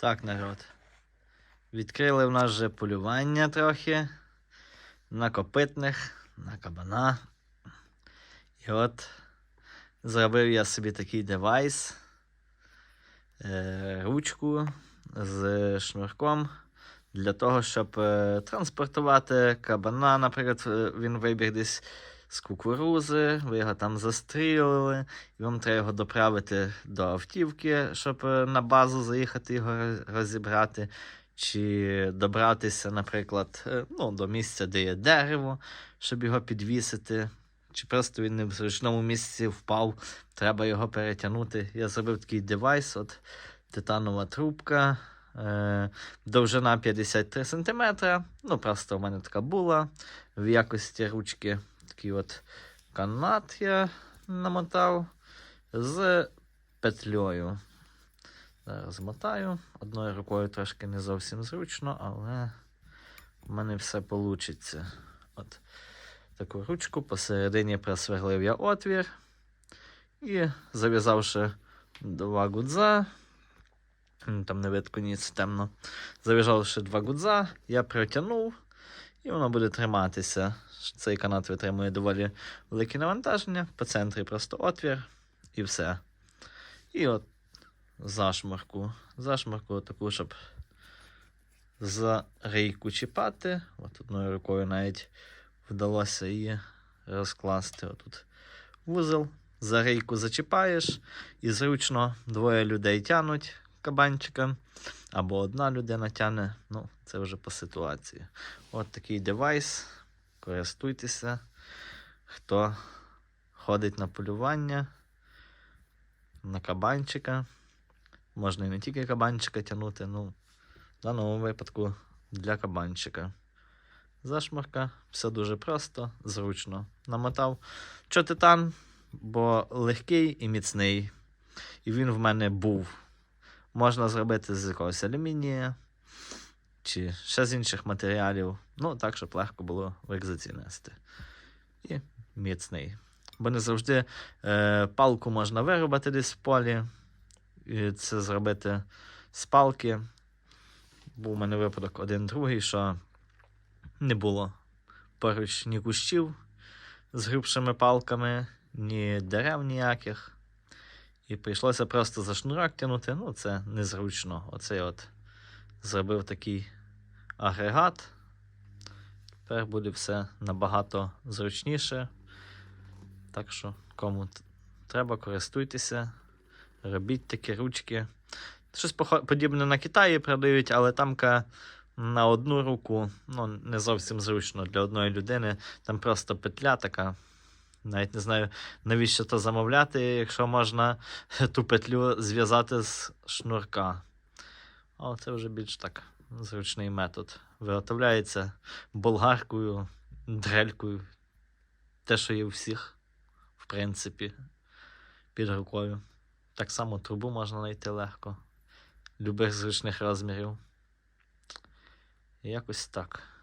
Так, народ. Відкрили в нас вже полювання трохи на копитних, на кабана. І от зробив я собі такий девайс, е, ручку з шнурком для того, щоб е, транспортувати кабана. Наприклад, е, він вибіг десь з кукурузи, ви його там застрілили, і вам треба його доправити до автівки, щоб е, на базу заїхати його розібрати. Чи добратися, наприклад, е, ну, до місця, де є дерево, щоб його підвісити, чи просто він не в зручному місці впав, треба його перетягнути. Я зробив такий девайс, от титанова трубка, е, довжина 53 см. Ну, просто у мене така була в якості ручки. Такий от канат я намотав з петлею. Зараз мотаю. Одною рукою трошки не зовсім зручно, але в мене все вийде. От таку ручку посередині просверлив я отвір і зав'язавши два гудза. Там не видко ніц темно. Зав'язавши два гудза, я протягнув, і воно буде триматися. Цей канат витримує доволі велике навантаження. По центрі просто отвір і все. І от зашмарку. Зашмарку таку, щоб за рейку чіпати. От одною рукою навіть вдалося її розкласти. Отут вузол. За рейку зачіпаєш, і зручно двоє людей тянуть кабанчика, або одна людина тяне. Ну, це вже по ситуації. От такий девайс. Користуйтеся. Хто ходить на полювання, на кабанчика. Можна і не тільки кабанчика тягнути, ну, в даному випадку для кабанчика. Зашмарка, все дуже просто, зручно. Намотав. Що титан, бо легкий і міцний. І він в мене був. Можна зробити з якогось алюмінія чи ще з інших матеріалів. Ну, так, щоб легко було в екзоці нести. І міцний. Бо не завжди е, палку можна вирубати десь в полі. І це зробити з палки. Був у мене випадок один другий, що не було поруч ні кущів з грубшими палками, ні дерев ніяких. І прийшлося просто за шнурок тягнути. Ну, це незручно. Оцей от зробив такий агрегат. Тепер буде все набагато зручніше. Так що, кому треба, користуйтеся, робіть такі ручки. Щось подібне на Китаї продають, але тамка на одну руку ну, не зовсім зручно для одної людини. Там просто петля така. Навіть не знаю, навіщо то замовляти, якщо можна ту петлю зв'язати з шнурка. Але це вже більш так зручний метод. Виготовляється болгаркою, дрелькою. Те, що є у всіх, в принципі, під рукою. Так само трубу можна знайти легко. Любих зручних розмірів. Якось так.